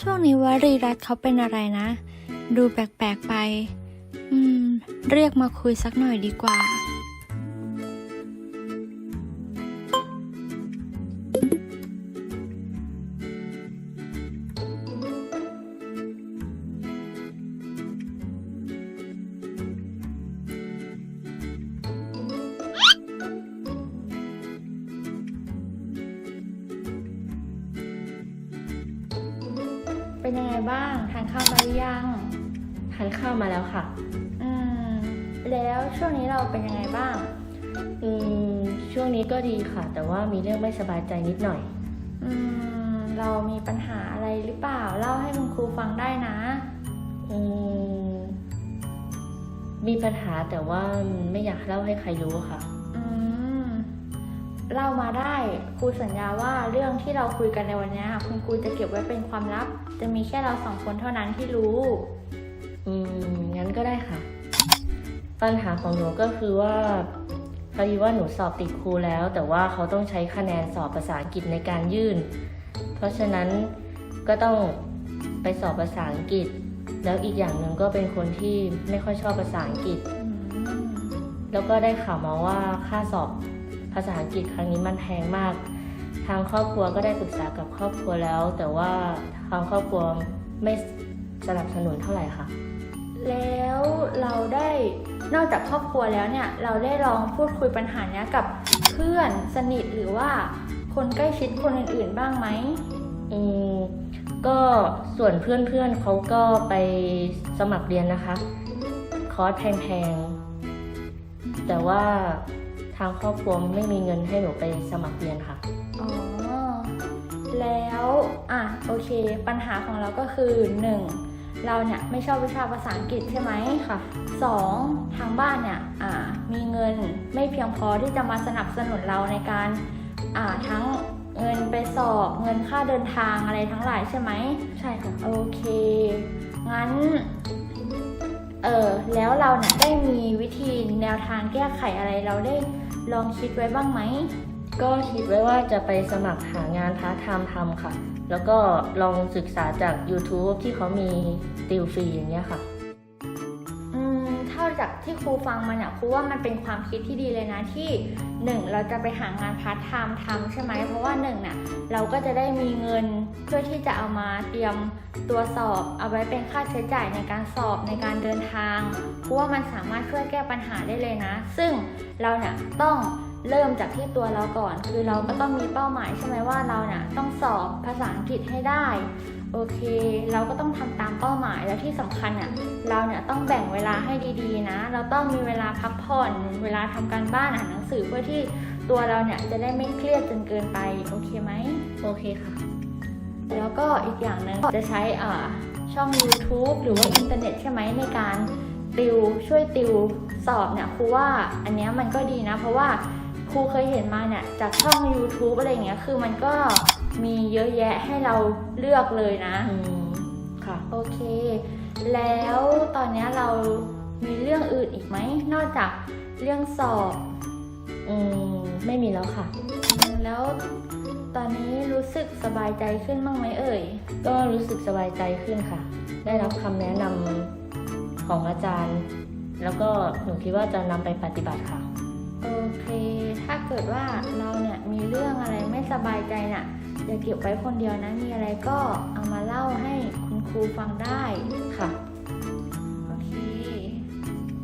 ช่วงนี้วรีรัตเขาเป็นอะไรนะ ดูแปลกๆไป อืม เรียกมาคุยสักหน่อยดีกว่า เป็นยังไงบ้างทานข้าวมาหรือยังทานข้าวมาแล้วค่ะ อืมแล้วช่วงนี้เราเป็นยังไงบ้าง อืมช่วงนี้ก็ดีค่ะ แต่ว่ามีเรื่องไม่สบายใจนิดหน่อย อืมเรามีปัญหาอะไรหรือเปล่าเล่าให้คุณครูฟังได้นะอืมมีปัญหาแต่ว่าไม่อยากเล่าให้ใครรู้ค่ะอืม เล่ามาได้ ครูสัญญาว่าเรื่องที่เราคุยกันในวันนี้คุณครูจะเก็บไว้เป็นความลับ จะมีแค่เราสองคนเท่านั้นที่รู้ อืม งั้นก็ได้ค่ะ ปัญหาของหนูก็คือว่าพอดีว่าหนูสอบติดครูแล้ว แต่ว่าเขาต้องใช้คะแนนสอบภาษาอังกฤษในการยื่น เพราะฉะนั้นก็ต้องไปสอบภาษาอังกฤษ แล้วอีกอย่างหนึ่งก็เป็นคนที่ไม่ค่อยชอบภาษาอังกฤษอืมแล้วก็ได้ข่าวมาว่าค่าสอบ ภาษาอังกฤษครั้งนี้มันแพงมาก ทางครอบครัวก็ได้ปรึกษากับครอบครัวแล้ว แต่ว่าทางครอบครัวไม่สนับสนุนเท่าไหร่ค่ะ แล้วเราได้นอกจากครอบครัวแล้วเนี่ยเราได้ลองพูดคุยปัญหาเนี้ยกับเพื่อนสนิทหรือว่าคนใกล้ชิดคนอื่นๆบ้างไหมอืมก็ส่วนเพื่อนๆเขาก็ไปสมัครเรียนนะคะ คอร์สแพงๆ แต่ว่า ทางครอบครัวไม่มีเงินให้หนูไปสมัครเรียนค่ะ อ๋อ แล้วอะโอเค ปัญหาของเราก็คือหนึ่งเราเนี่ยไม่ชอบวิชาภาษาอังกฤษใช่ไหมค่ะสองทางบ้านเนี่ยอ่ามีเงินไม่เพียงพอที่จะมาสนับสนุนเราในการอ่าทั้งเงินไปสอบเงินค่าเดินทางอะไรทั้งหลายใช่ไหมใช่ค่ะ โอเค งั้น เออแล้วเราเนี่ยได้มีวิธีแนวทางแก้ไขอะไรเราได้ ลองคิดไว้บ้างไหม ก็คิดไว้ว่าจะไปสมัครหางานพาร์ทไทม์ทำค่ะ แล้วก็ลองศึกษาจาก YouTube ที่เขามีติวฟรีอย่างเงี้ยค่ะ ท่าจากที่ครูฟังมาเนี่ยครูว่ามันเป็นความคิดที่ดีเลยนะที่หนึ่งเราจะไปหางานพาร์ทไทม์ทำใช่ไหมเพราะว่าหนึ่งเนี่ยเราก็จะได้มีเงินเพื่อที่จะเอามาเตรียมตัวสอบ เอาไว้เป็นค่าใช้จ่ายในการสอบในการเดินทางเพราะว่ามันสามารถช่วยแก้ปัญหาได้เลยนะ ซึ่งเราเนี่ยต้อง เริ่มจากที่ตัวเราก่อน คือเราก็ต้องมีเป้าหมายใช่ไหมว่าเราเนี่ยต้องสอบภาษาอังกฤษให้ได้ โอเค เราก็ต้องทำตามเป้าหมายแล้วที่สำคัญเนี่ยเราเนี่ยต้องแบ่งเวลาให้ดีๆนะ เราต้องมีเวลาพักผ่อน เวลาทำการบ้านอ่านหนังสือเพื่อที่ตัวเราเนี่ยจะได้ไม่เครียดจนเกินไป โอเคไหมโอเคค่ะ แล้วก็อีกอย่างหนึ่งจะใช้อ่าช่อง YouTube หรือว่าอินเทอร์เน็ตใช่ไหมในการติวช่วยติวสอบเนี่ยครูว่าอันนี้มันก็ดีนะ เพราะว่า ครูเคยเห็นมาเนี่ยจากช่อง YouTube อะไรอย่างเงี้ยคือมันก็มีเยอะแยะให้เราเลือกเลยนะอืมค่ะโอเค แล้วตอนเนี้ยเรามีเรื่องอื่นอีกไหม นอกจากเรื่องสอบอืมไม่มีแล้วค่ะอืมแล้วตอนนี้รู้สึกสบายใจขึ้นบ้างไหมเอ่ย ก็รู้สึกสบายใจขึ้นค่ะ ได้รับคำแนะนำของอาจารย์ แล้วก็หนูคิดว่าจะนำไปปฏิบัติค่ะ โอเค ถ้าเกิดว่าเราเนี่ยมีเรื่องอะไรไม่สบายใจน่ะอย่าเก็บไว้คนเดียวนะ มีอะไรก็เอามาเล่าให้คุณครูฟังได้ค่ะ โอเค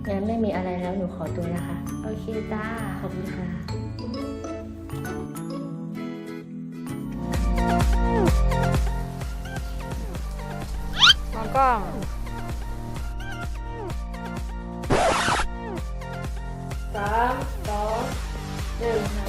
งั้นไม่มีอะไรแล้วหนูขอตัวนะคะ โอเคจ้า ขอบคุณค่ะมองกล้องสาม 嗯。